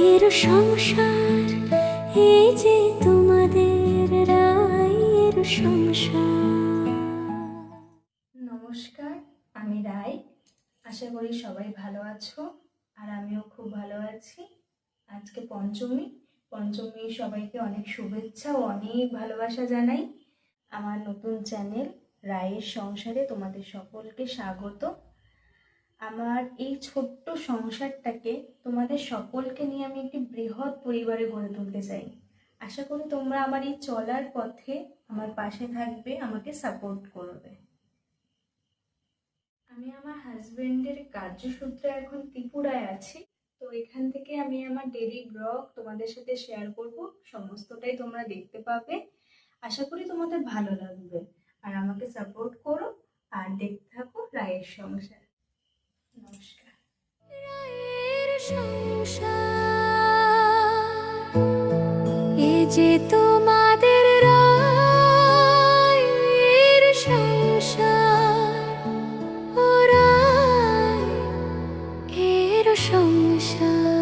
রায়ের সংসার, এই যে তোমাদের রায়ের সংসার। নমস্কার, আমি রাই। আশা করি সবাই ভালো আছো, আর আমিও খুব ভালো আছি। আজকে পঞ্চমী পঞ্চমী সবাইকে অনেক শুভেচ্ছা ও অনেক ভালোবাসা জানাই। আমার নতুন চ্যানেল রায়ের সংসারে তোমাদের সকলকে স্বাগত। আমার এই ছোট্ট সংসারটাকে তোমাদের সকলকে নিয়ে আমি একটি বৃহৎ পরিবারে গড়ে তুলতে চাই। আশা করি তোমরা আমার এই চলার পথে আমার পাশে থাকবে, আমাকে সাপোর্ট করবে। আমি আমার হাজবেন্ডের কার্যসূত্রে এখন ত্রিপুরায় আছি। তো এখান থেকে আমি আমার ডেলি ব্লগ তোমাদের সাথে শেয়ার করব। সমস্তটাই তোমরা দেখতে পাবে। আশা করি তোমাদের ভালো লাগবে। আর আমাকে সাপোর্ট করো। আর দেখতে থাকো রায়ের সংসার। নমস্কার। এ যে তোমাদের রায়ের সংসার ও রায় এর সংসার।